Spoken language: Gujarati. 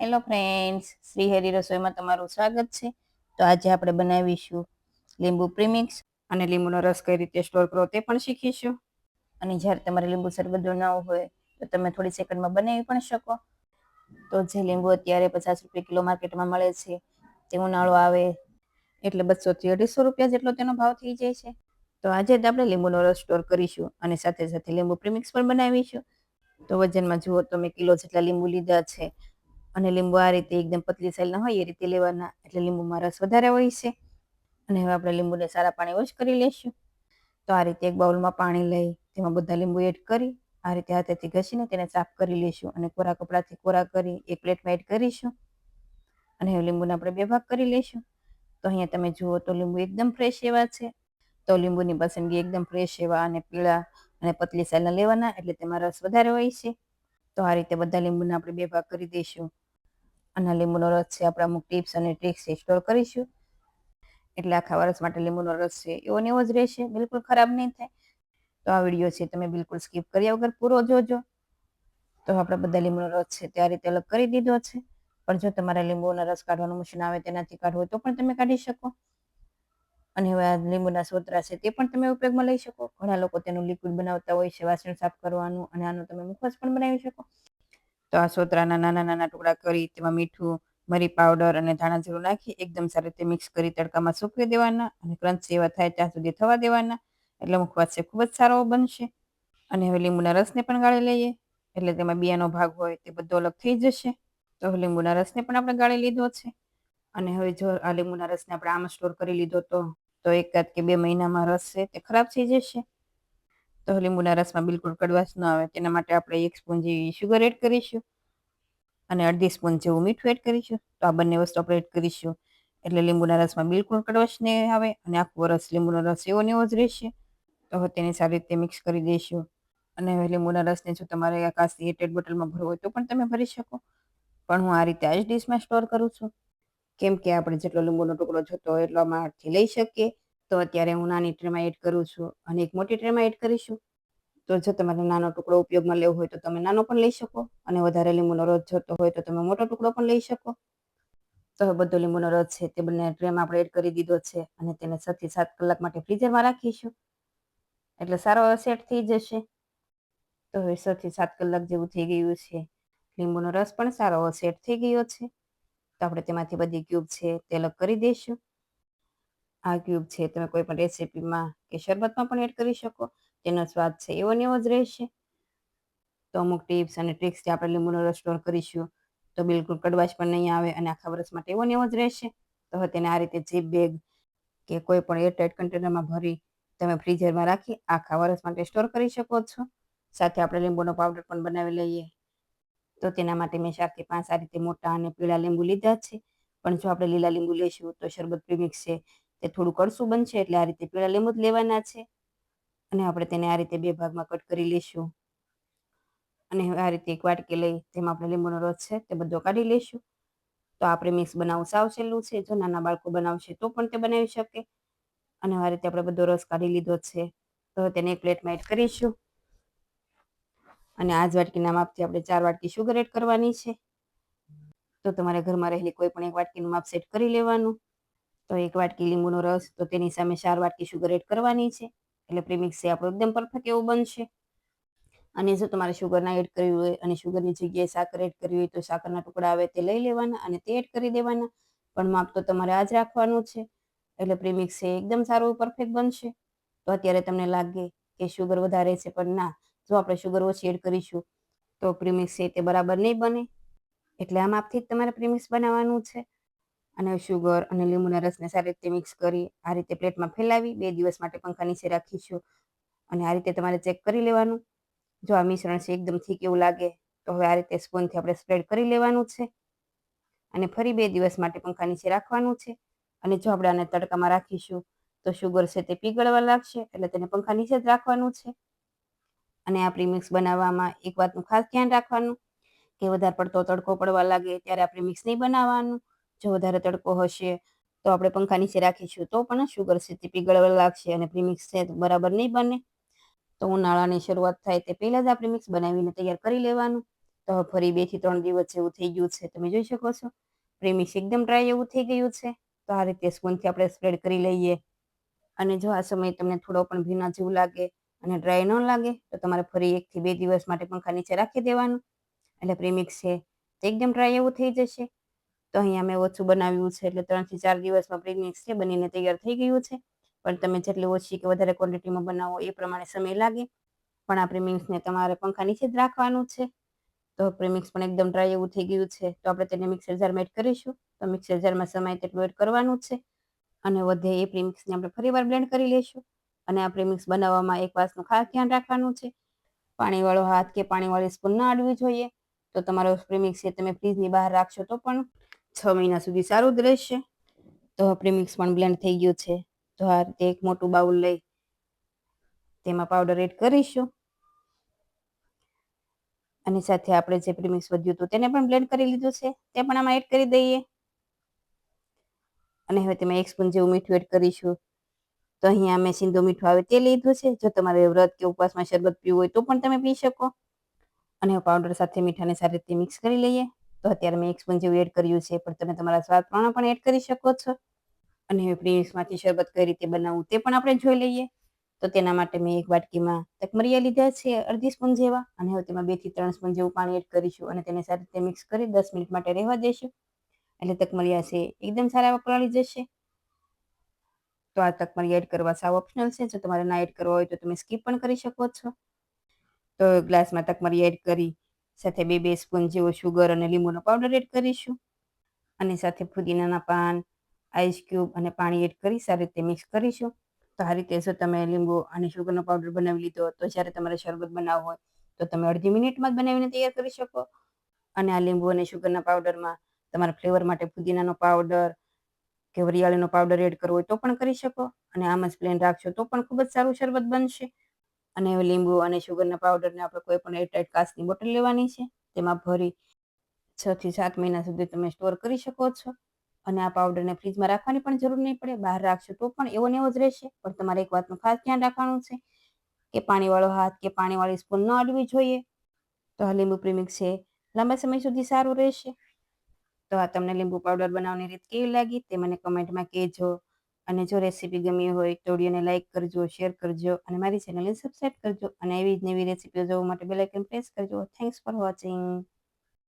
હેલો ફ્રેન્ડ્સ શ્રી હરિ રસોઈમાં તમારું સ્વાગત છે. તો આજે આપણે બનાવીશું લીંબુ પ્રીમિક્સ અને લીંબુનો રસ કઈ રીતે સ્ટોર કરો તે પણ શીખીશું. અને જ્યારે તમારે લીંબુ શરબત બનાવવું હોય, તો તમે થોડી સેકન્ડમાં બનાવી પણ શકો. તો જે લીંબુ અત્યારે પચાસ રૂપિયા કિલો માર્કેટમાં મળે છે તે ઉનાળો આવે, એટલે બસોથી અઢીસો રૂપિયા જેટલો તેનો ભાવ થઈ જાય છે. તો આજે જ આપણે લીંબુનો રસ સ્ટોર કરીશું અને સાથે સાથે લીંબુ પ્રીમિક્સ પણ બનાવીશું. તો વજનમાં જુઓ તો મેં કિલો જેટલા લીંબુ લીધા છે. અને લીંબુ આ રીતે એકદમ પતલી સાઈલના હોય એ રીતે લેવાના. એટલે લીંબુમાં રસ વધારે હોય છે. અને હવે આપણે લીંબુને સારા પાણી વોશ કરી લઈશું. તો આ રીતે એક બાઉલમાં પાણી લઈ, તેમાં બધા લીંબુ એડ કરી, આ રીતે હાથેથી ઘસીને તેને સાફ કરી લઈશું. અને કોરા કપડાથી કોરા કરી એક પ્લેટમાં એડ કરીશું. અને હવે લીંબુને આપણે બે ભાગ કરી લઈશું. તો અહીંયા તમે જુઓ તો લીંબુ એકદમ ફ્રેશ એવા છે. તો લીંબુની પસંદગી એકદમ ફ્રેશ એવા અને પીળા અને પતલી સાઈલના લેવાના, એટલે તેમાં રસ વધારે હોય છે. તો આ રીતે બધા લીંબુને આપણે બે ભાગ કરી દઈશું. અને લીંબુનો રસ છે, આપણે અમુક ટિપ્સ અને ટ્રિક્સ સ્ટોર કરીશું. એટલે આખા વર્ષ માટે લીંબુનો રસ છે, એવો ને એવો જ રહેશે, બિલકુલ ખરાબ નહીં થાય. તો આ વીડિયો છે, તમે બિલકુલ સ્કીપ કર્યા વગર પૂરો જોજો. તો આપણે બધા લીંબુનો રસ છે, તે આ રીતે અલગ કરી દીધો છે. પણ જો તમારે લીંબુનો રસ કાઢવાનું મશીન આવે તેનાથી કાઢવો હોય તો પણ તમે કાઢી શકો. અને હવે આ લીંબુના સોતરા છે, તે પણ તમે ઉપયોગમાં લઈ શકો. ઘણા લોકો તેનું લિક્વિડ બનાવતા હોય છે, વાસણ સાફ કરવાનું અને આનું તમે મુખવાસ પણ બનાવી શકો. તો આ સોતરાના નાના નાના ટુકડા કરી તેમાં મીઠું, મરી પાવડર અને ધાણા જીરું નાખી એકદમ સારી રીતે મિક્સ કરી તડકામાં સૂકવી દેવાના અને ક્રંચ એવા થાય ત્યાં સુધી થવા દેવાના. એટલે મુખવાસ ખૂબ જ સારો બનશે. અને હવે લીંબુના રસને પણ ગાળી લઈએ. એટલે તેમાં બિયાનો ભાગ હોય તે બધો અલગ થઈ જશે. તો હવે લીંબુના રસને પણ આપણે ગાળી લીધો છે. અને હવે જો આ લીંબુના રસને આપણે આમ સ્ટોર કરી લીધો તો તો એકાદ કે બે મહિનામાં રસ છે તે ખરાબ થઈ જશે. તો લીંબુના રસમાં બિલકુલ કડવાશ ન આવે. તેના માટે આપણે એક સ્પૂન જેવી શુગર એડ કરીશું અને અડધી સ્પૂન જેવું મીઠું એડ કરીશું. તો આ બંને વસ્તુ આપણે એડ કરીશું. એટલે લીંબુના રસમાં બિલકુલ કડવાશ નહીં આવે અને આખું વરસ લીંબુનો રસ એવો ને એવો જ રહેશે. તો હવે તેને સારી રીતે મિક્સ કરી દઈશું. અને હવે લીંબુના રસને જો તમારે કાચની એટેડ બોટલમાં ભરવો હોય તો પણ તમે ભરી શકો. પણ હું આ રીતે આ જ ડીશમાં સ્ટોર કરું છું. કેમ કે આપણે જેટલો લીંબુનો ટુકડો જોતો હોય એટલો આમાંથી લઈ શકીએ. તો અત્યારે હું નાની ટ્રેમાં એડ કરું છું અને એક મોટી ટ્રેમાં એડ કરીશું. તો જો તમારે નાનો ટુકડો ઉપયોગમાં લેવો હોય તો તમે નાનો પણ લઈ શકો અને વધારે લીંબુનો રસ જોતો હોય તો તમે મોટો ટુકડો પણ લઈ શકો. તો હવે બધો લીંબુનો રસ છે તે બંને ટ્રેમાં આપણે એડ કરી દીધો છે અને તેને છ થી સાત કલાક માટે ફ્રીઝરમાં રાખીશું. એટલે સારો સેટ થઈ જશે. તો હવે છ થી સાત કલાક જેવું થઈ ગયું છે. લીંબુનો રસ પણ સારો સેટ થઈ ગયો છે. તો આપણે તેમાંથી બધી ક્યુબ છે તે અલગ કરી દઈશું. આ ક્યુબ છે. તમે કોઈ પણ રેસીપીમાં કે શરબતમાં પણ એડ કરી શકો. તેનો સ્વાદ છે એવો ને એવો જ રહેશે. તો અમુક ટિપ્સ અને ટ્રિક્સથી આપણે લીંબુનો રસ સ્ટોર કરીશું, તો બિલકુલ કડવાશ પણ નહીં આવે અને આખા વર્ષ માટે એવો ને એવો જ રહેશે. તો હવે તેને આ રીતે જીપ બેગ કે કોઈ પણ એરટાઇટ કન્ટેનરમાં ભરી તમે ફ્રીઝરમાં રાખી આખા વર્ષ માટે સ્ટોર કરી શકો છો. સાથે આપણે લીંબુનો પાવડર પણ બનાવી લઈએ. તો તેના માટે મેં ચારથી પાંચ આ રીતે મોટા અને પીળા લીંબુ લીધા છે. પણ જો આપણે લીલા લીંબુ લઈશું તો શરબત પ્રીમિક્સ છે. તે થોડું કડશું બનશે એટલે આ રીતે પીળા લીંબુ લેવાના છે. અને આપણે તેને આ રીતે બે ભાગમાં કટ કરી લઈશું. અને આ રીતે એક વાટકી લઈ તેમાં આપણે લીંબુનો રસ છે તે બધો કાઢી લઈશું. તો આપણે મિક્સ બનાવવું સાવ સહેલું છે. જો નાના બાળકો બનાવશે તો પણ તે બનાવી શકે. અને આ રીતે આપણે બધો રસ કાઢી લીધો છે. તો તેને એક પ્લેટમાં એડ કરીશું. અને આ જ વાટકીના માપથી આપણે ચાર વાટકી શુગર એડ કરવાની છે. તો તમારે ઘરમાં રહેલી કોઈ પણ એક વાટકીનું માપ સેટ કરી લેવાનું. તો એક વાટકી લીંબુનો રસ, તો તેની સામે ચાર વાટકી શુગર એડ કરવાની છે. એટલે પ્રીમિક્સ એ આપણો એકદમ પરફેક્ટ એવું બનશે. અને જો તમારે શુગર ના એડ કરવી હોય અને શુગરની જગ્યાએ સાકર એડ કરવી હોય તો સાકરના ટુકડા આવે તે લઈ લેવાના અને તે એડ કરી દેવાના. પણ માપ તો તમારે આ જ રાખવાનું છે. એટલે પ્રીમિક્સ એ એકદમ સારું પરફેક્ટ બનશે. તો અત્યારે તમને લાગે કે શુગર વધારે છે, પણ ના. જો આપણે શુગર ઓછી એડ કરીશું, તો પ્રીમિક્સ એ તે બરાબર નહીં બને. એટલે આ માપથી જ તમારે પ્રીમિક્સ બનાવવાનું છે. અને શુગર અને લીંબુના રસને સારી રીતે મિક્સ કરી, આ રીતે પ્લેટમાં ફેલાવી, બે દિવસ માટે પંખા નીચે રાખીશું. અને આ રીતે તમારે ચેક કરી લેવાનું. જો આ મિશ્રણ છે એકદમ થીક એવું લાગે, તો હવે આ રીતે સ્પૂનથી આપણે સ્પ્રેડ કરી લેવાનું છે. અને ફરી બે દિવસ માટે પંખા નીચે રાખવાનું છે. અને જો આપણે આને તડકામાં રાખીશું, તો શુગર છે તે પીગળવા લાગશે, એટલે તેને પંખા નીચે જ રાખવાનું છે. અને આ પ્રીમિક્સ બનાવવામાં એક વાતનું ખાસ ધ્યાન રાખવાનું, કે વધારે પડતો તડકો પડવા લાગે, ત્યારે આ પ્રીમિક્સ નહીં બનાવવાનું. જો વધારે તડકો હશે, તો આપણે પંખા નીચે રાખીશું, તો પણ શુગર સ્થિતિ પીગળવા લાગશે અને પ્રીમિક્સ છે બરાબર નહીં બને. તો ઉનાળાની શરૂઆત થાય તે પહેલાં જ આ પ્રીમિક્સ બનાવીને તૈયાર કરી લેવાનું. તો ફરી બેથી ત્રણ દિવસ જેવું થઈ ગયું છે, તમે જોઈ શકો છો. પ્રીમિક્સ એકદમ ડ્રાય એવું થઈ ગયું છે, તો આ રીતે સ્પૂનથી આપણે સ્પ્રેડ કરી લઈએ. અને જો આ સમયે તમને થોડો પણ ભીના જેવું લાગે અને ડ્રાય ન લાગે, તો તમારે ફરી એકથી બે દિવસ માટે પંખા નીચે રાખી દેવાનું. એટલે પ્રીમિક્સ છે તે એકદમ ડ્રાય એવું થઈ જશે. તો અહીંયા મેં ઓછું બનાવ્યું છે, એટલે ત્રણથી ચાર દિવસમાં પ્રીમિક્સ છે, બનીને તૈયાર થઈ ગયું છે. પણ તમે જેટલી ઓછી કે વધારે ક્વોન્ટિટીમાં બનાવો એ પ્રમાણે સમય લાગે. પણ આ પ્રીમિક્સને તમારે પંખા નીચે જ રાખવાનું છે. તો પ્રેમિક્સ પણ એકદમ ડ્રાય એવું થઈ ગયું છે. તો આપણે તેને મિક્સર જારમાં એડ કરીશું. તો મિક્સર જારમાં સમય તેટલું એડ કરવાનું છે. અને વધે એ પ્રીમિક્સને આપણે ફરીવાર બ્લેન્ડ કરી લઈશું. અને આ પ્રીમિક્સ બનાવવામાં એક વાસનું ખાસ ધ્યાન રાખવાનું છે. પાણીવાળો હાથ કે પાણીવાળી સ્પૂન ના અડવી જોઈએ. તો તમારો પ્રેમિક્સ છે તમે ફ્રીજની બહાર રાખશો તો પણ છ મહિના સુધી સારું જ રહેશે. તો પ્રેમિક્સ પણ બ્લેન્ડ થઈ ગયું છે. તો આ રીતે એક મોટું બાઉલ લઈ તેમાં પાવડર એડ કરીશું. અને સાથે આપણે જે પ્રીમિક્સ વધ્યું હતું તેને પણ બ્લેન્ડ કરી લીધું છે. તે પણ આમાં એડ કરી દઈએ. અને હવે તેમાં એક સ્પૂન જેવું મીઠું એડ કરીશું. તો અહીંયા મેં સિંધુ મીઠું આવે તે લીધું છે. જો તમારે વ્રત કે ઉપવાસમાં શરબત પીવું હોય તો પણ તમે પી શકો. અને પાવડર સાથે મીઠાને સારી રીતે મિક્સ કરી લઈએ. તો અત્યારે મેં એક સ્પૂન જેવું એડ કર્યું છે, પણ તમે તમારા સ્વાદ પ્રમાણે પણ એડ કરી શકો છો. અને હવે પ્રિન્સમાંથી શરબત કઈ રીતે બનાવવું તે પણ આપણે જોઈ લઈએ. તો તેના માટે મેં એક વાટકીમાં તકમરિયા લીધા છે, અડધી સ્પૂન જેવા. અને હવે તેમાં બેથી ત્રણ સ્પૂન જેવું પાણી એડ કરીશું અને તેને સારી રીતે મિક્સ કરી દસ મિનિટ માટે રહેવા દઈશું એટલે તકમરિયા છે, એકદમ સારા એવા જશે. તો આ તકમરિયા એડ કરવા સાવ ઓપ્શનલ છે. જો તમારે ના એડ કરવા હોય તો તમે સ્કીપ પણ કરી શકો છો. તો ગ્લાસમાં તકમરિયા એડ કરી સાથે બે બે સ્પૂન જેવો શુગર અને લીંબુનો પાવડર એડ કરીશું. અને સાથે ફુદીનાના પાન આઈસ ક્યુબ અને પાણી એડ કરી સારી રીતે મિક્સ કરીશું. તો આ રીતે જો તમે લીંબુ અને શુગરનો પાવડર બનાવી લીધો તો જ્યારે તમારે શરબત બનાવવો હોય, તો તમે અડધી મિનિટમાં જ બનાવીને તૈયાર કરી શકો. અને આ લીંબુ અને શુગરના પાવડરમાં તમારા ફ્લેવર માટે પુદીનાનો પાવડર કે વરિયાળીનો પાવડર એડ કરવો હોય તો પણ કરી શકો. અને આમ જ પ્લેન રાખશો તો પણ ખૂબ જ સારું શરબત બનશે. અને લીંબુ અને શુગરના પાવડરને આપણે કોઈ પણ એરટાઈટ કાચની બોટલ લેવાની છે. તેમાં ભરી છ થી સાત મહિના સુધી તમે સ્ટોર કરી શકો છો. અને આ પાવડરને ફ્રીજમાં રાખવાની પણ જરૂર નહીં પડે. બહાર રાખશો તો પણ એવો ને એવો જ રહેશે. પણ તમારે એક વાતનું ખાસ ધ્યાન રાખવાનું છે કે પાણીવાળો હાથ કે પાણીવાળી સ્પૂન ન અડવી જોઈએ. તો આ લીંબુ પ્રીમિક્સ છે. લાંબા સમય સુધી સારું રહેશે. તો આ તમને લીંબુ પાવડર બનાવવાની રીત કેવી લાગી તે મને કમેન્ટમાં કહેજો. અને જો રેસીપી ગમી હોય તો વિડીયોને લાઇક કરજો શેર કરજો અને મારી ચેનલને સબસ્ક્રાઈબ કરજો અને એવી જ નવી રેસીપીઓ જોવા માટે બેલ આઇકન પ્રેસ કરજો. Thanks for watching